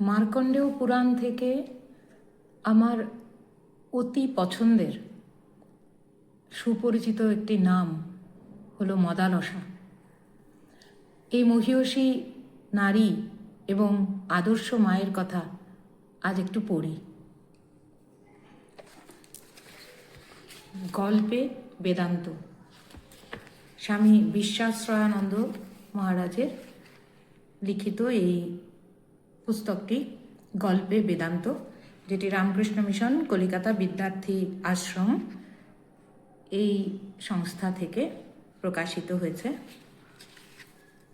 মার্কণ্ডেয় পুরাণ থেকে আমার অতি পছন্দের সুপরিচিত একটি নাম হলো মদালসা। এই মহিয়সী নারী এবং আদর্শ মায়ের কথা আজ একটু পড়ি। গল্পে বেদান্ত। স্বামী বিশ্বাশ্রয়ানন্দ মহারাজের লিখিত এই পুস্তকটি গল্পে বেদান্ত, যেটি রামকৃষ্ণ মিশন, কলিকাতা বিদ্যার্থী আশ্রম এই সংস্থা থেকে প্রকাশিত হয়েছে।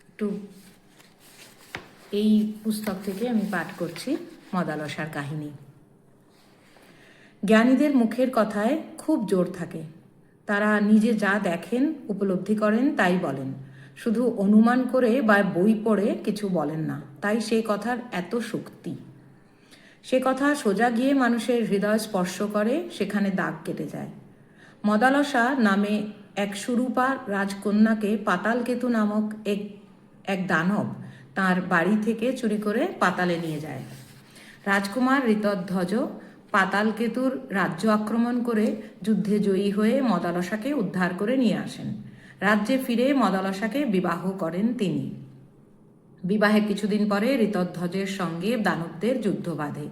একটু এই পুস্তক থেকে আমি পাঠ করছি মদালসার কাহিনী। জ্ঞানীদের মুখের কথায় খুব জোর থাকে। তারা নিজে যা দেখেন, উপলব্ধি করেন, তাই বলেন। শুধু অনুমান করে বা বই পড়ে কিছু বলেন না, তাই সে কথার এত শক্তি। সে কথা সোজা গিয়ে মানুষের হৃদয় স্পর্শ করে, সেখানে দাগ কেটে যায়। মদালসা নামে এক সুরূপা রাজকন্যাকে পাতালকেতু নামক এক এক দানব তার বাড়ি থেকে চুরি করে পাতালে নিয়ে যায়। রাজকুমার ঋতধ্বজ পাতালকেতুর রাজ্য আক্রমণ করে যুদ্ধে জয়ী হয়ে মদালসাকে উদ্ধার করে নিয়ে আসেন। রাজ্যে ফিরে মদালসাকে বিবাহ করেন তিনি। বিবাহের কিছুদিন পরে ঋতধ্বজের সঙ্গে দানবদের যুদ্ধ বাঁধে।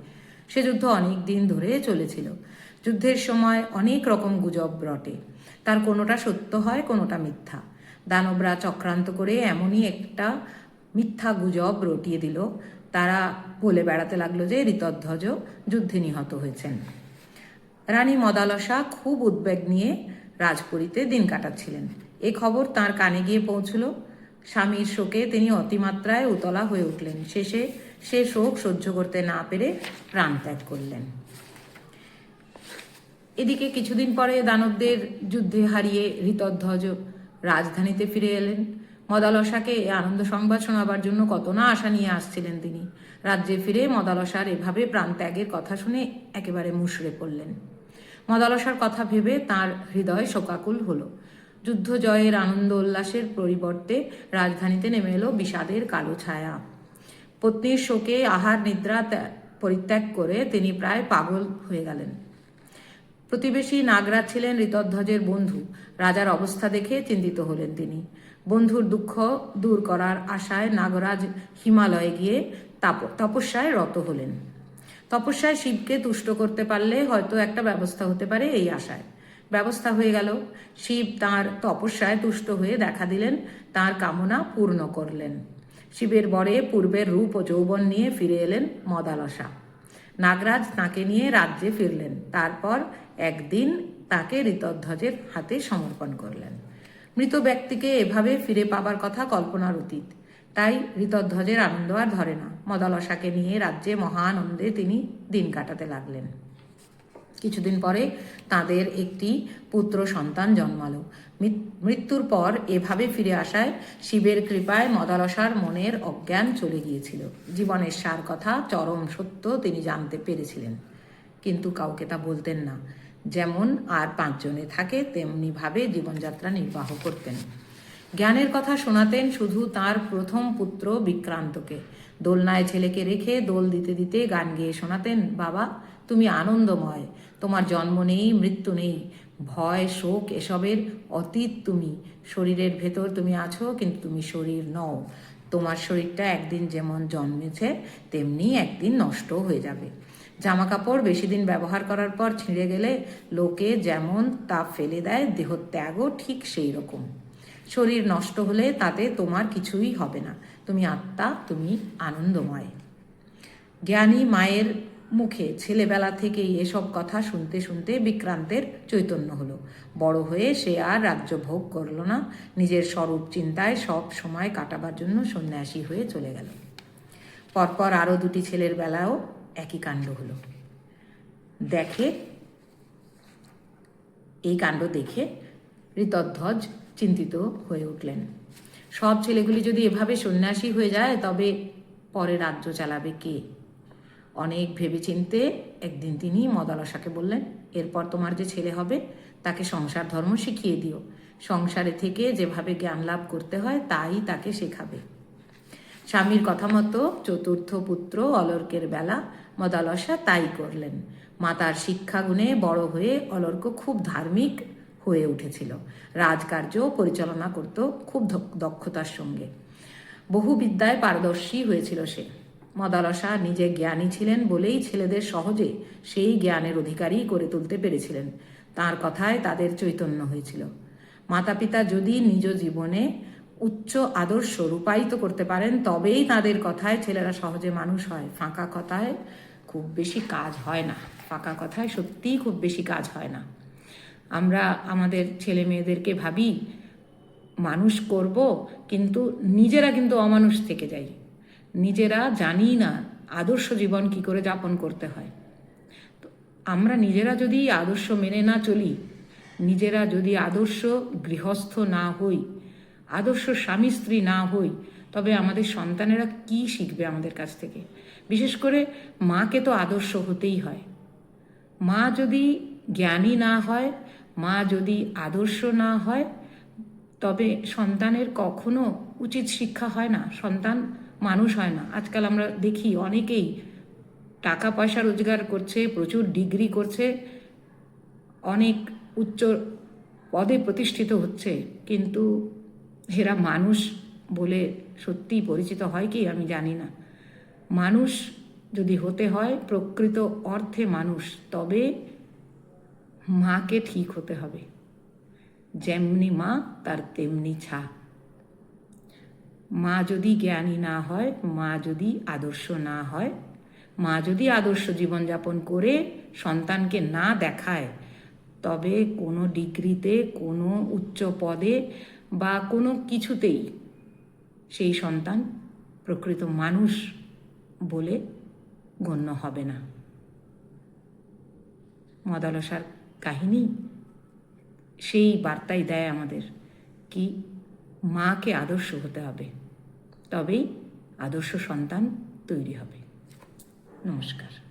সে যুদ্ধ অনেক দিন ধরে চলেছিল। যুদ্ধের সময় অনেক রকম গুজব রটে। তার কোনোটা সত্য হয়, কোনোটা মিথ্যা। দানবরা চক্রান্ত করে এমনই একটা মিথ্যা গুজব রটিয়ে দিল। তারা বলে বেড়াতে লাগল যে ঋতধ্বজ যুদ্ধে নিহত হয়েছেন। রানী মদালসা খুব উদ্বেগ নিয়ে রাজপুরীতে দিন কাটাচ্ছিলেন। এ খবর তার কানে গিয়ে পৌঁছল। স্বামীর শোকে তিনি অতিমাত্রায় উতলা হয়ে উঠলেন। শেষে সে শোক সহ্য করতে না পেরে প্রাণ ত্যাগ করলেন। এদিকে কিছুদিন পরে দানবদের যুদ্ধে হারিয়ে হৃতধ্বজ রাজধানীতে ফিরে এলেন। মদালসাকে আনন্দ সংবাদ শোনাবার জন্য কত না আশা নিয়ে আসছিলেন তিনি। রাজ্যে ফিরে মদালসার এভাবে প্রাণত্যাগের কথা শুনে একেবারে মুশড়ে পড়লেন। মদালসার কথা ভেবে তার হৃদয় শোকাকুল হলো। যুদ্ধ জয়ের আনন্দ উল্লাসের পরিবর্তে রাজধানীতে নেমে এলো বিষাদের কালো ছায়া। পত্নীর শোকে আহার নিদ্রা পরিত্যাগ করে তিনি প্রায় পাগল হয়ে গেলেন। প্রতিবেশী নাগরাজ ছিলেন ঋতধ্বজের বন্ধু। রাজার অবস্থা দেখে চিন্তিত হলেন তিনি। বন্ধুর দুঃখ দূর করার আশায় নাগরাজ হিমালয়ে গিয়ে তপস্যায় রত হলেন। তপস্যায় শিবকে তুষ্ট করতে পারলে হয়তো একটা ব্যবস্থা হতে পারে এই আশায়। ব্যবস্থা হয়ে গেল। শিব তার তপস্যায় তুষ্ট হয়ে দেখা দিলেন, তার কামনা পূর্ণ করলেন। শিবের বরে পূর্বের রূপ ও যৌবন নিয়ে ফিরে এলেন মদালসা। নাগরাজ তাকে নিয়ে রাজ্যে ফিরলেন, তারপর একদিন তাকে ঋতধ্বজের হাতে সমর্পণ করলেন। মৃত ব্যক্তিকে এভাবে ফিরে পাবার কথা কল্পনার অতীত। তাই ঋতধ্বজের আনন্দ আর ধরে না। মদালসাকে নিয়ে রাজ্যে মহানন্দে তিনি দিন কাটাতে লাগলেন। কিছুদিন পরে তাদের একটি পুত্র সন্তান জন্মালো। মৃত্যুর পর এভাবে ফিরে আসায় শিবের কৃপায় মদালসার মনের অজ্ঞান চলে গিয়েছিল। জীবনের সার কথা, চরম সত্য তিনি জানতে পেরেছিলেন। কিন্তু কাউকে তা বলতেন না। যেমন আর পাঁচজনে থাকে, তেমনিভাবে জীবনযাত্রা নির্বাহ করতেন। জ্ঞানের কথা শোনাতেন শুধু তার প্রথম পুত্র বিক্রান্তকে। দোলনায় ছেলেকে রেখে দোল দিতে দিতে গান গেয়ে শোনাতেন, বাবা, তুমি আনন্দময়, তোমার জন্ম নেই, মৃত্যু নেই, ভয়, শোক এসবের অতীত তুমি। শরীরের ভেতর তুমি আছো, কিন্তু তুমি শরীর নও। তোমার শরীরটা একদিন যেমন জন্মেছে, তেমনি একদিন নষ্ট হয়ে যাবে। জামা কাপড় বেশি দিন ব্যবহার করার পর ছিঁড়ে গেলে লোকে যেমন তা ফেলে দেয়, দেহত্যাগও ঠিক সেই রকম। শরীর নষ্ট হলে তাতে তোমার কিছুই হবে না। তুমি আত্মা, তুমি আনন্দময়। জ্ঞানী মায়ের মুখে ছেলেবেলা থেকেই এসব কথা শুনতে শুনতে বিক্রান্তের চৈতন্য হলো। বড় হয়ে সে আর রাজ্য ভোগ করল না। নিজের স্বরূপ চিন্তায় সব সময় কাটাবার জন্য সন্ন্যাসী হয়ে চলে গেল। পরপর আরও দুটি ছেলের বেলাও একই কাণ্ড হলো। দেখে, এই কাণ্ড দেখে ঋতধ্বজ চিন্তিত হয়ে উঠলেন। সব ছেলেগুলি যদি এভাবে সন্ন্যাসী হয়ে যায়, তবে পরে রাজ্য চালাবে কে? অনেক ভেবেচিন্তে একদিন তিনি মদালসাকে বললেন, এরপর তোমার যে ছেলে হবে, তাকে সংসার ধর্ম শিখিয়ে দিও। সংসারে থেকে যেভাবে জ্ঞান লাভ করতে হয়, তাই তাকে শেখাবে। স্বামীর কথা মতো চতুর্থ পুত্র অলর্কের বেলা মদালসা তাই করলেন। মাতার শিক্ষাগুণে বড় হয়ে অলর্ক খুব ধার্মিক হয়ে উঠেছিল। রাজকার্য পরিচালনা করত খুব দক্ষতার সঙ্গে। বহু বিদ্যায় পারদর্শী হয়েছিল সে। মদালসা নিজে জ্ঞানী ছিলেন বলেই ছেলেদের সহজে সেই জ্ঞানের অধিকারী করে তুলতে পেরেছিলেন। তার কথায় তাদের চৈতন্য হয়েছিল। মাতা পিতা যদি নিজ জীবনে উচ্চ আদর্শ রূপায়িত করতে পারেন, তবেই তাদের কথায় ছেলেরা সহজে মানুষ হয়। ফাঁকা কথায় খুব বেশি কাজ হয় না। ফাঁকা কথায় সত্যিই খুব বেশি কাজ হয় না। আমরা আমাদের ছেলে মেয়েদেরকে ভাবি, মানুষ করব, কিন্তু নিজেরা কিন্তু অমানুষ থেকে যাই। নিজেরা জানি না আদর্শ জীবন কি করে যাপন করতে হয়। তো আমরা নিজেরা যদি আদর্শ মেনে না চলি, নিজেরা যদি আদর্শ গৃহস্থ না হই, আদর্শ স্বামী স্ত্রী না হই, তবে আমাদের সন্তানেরা কি শিখবে আমাদের কাছ থেকে? বিশেষ করে মাকে তো আদর্শ হতেই হয়। মা যদি জ্ঞানী না হয়, মা যদি আদর্শ না হয়, তবে সন্তানের কখনো উচিত শিক্ষা হয় না, সন্তান মানুষ হয় না। আজকাল আমরা দেখি অনেকেই টাকা পয়সা রোজগার করছে, প্রচুর ডিগ্রি করছে, অনেক উচ্চ পদে প্রতিষ্ঠিত হচ্ছে, কিন্তু এরা মানুষ বলে সত্যিই পরিচিত হয় কি আমি জানি না। মানুষ যদি হতে হয় প্রকৃত অর্থে মানুষ, তবে মাকে ঠিক হতে হবে। যেমনি মা, তার তেমনি ছা। মা যদি জ্ঞানী না হয়, মা যদি আদর্শ না হয়, মা যদি আদর্শ জীবনযাপন করে সন্তানকে না দেখায়, তবে কোনো ডিগ্রিতে, কোনো উচ্চ পদে বা কোনো কিছুতেই সেই সন্তান প্রকৃত মানুষ বলে গণ্য হবে না। মদালসার কাহিনী সেই বার্তাই দেয় আমাদের কি মাকে আদর্শ হতে হবে। তবেই আদর্শ সন্তান তৈরি হবে। নমস্কার।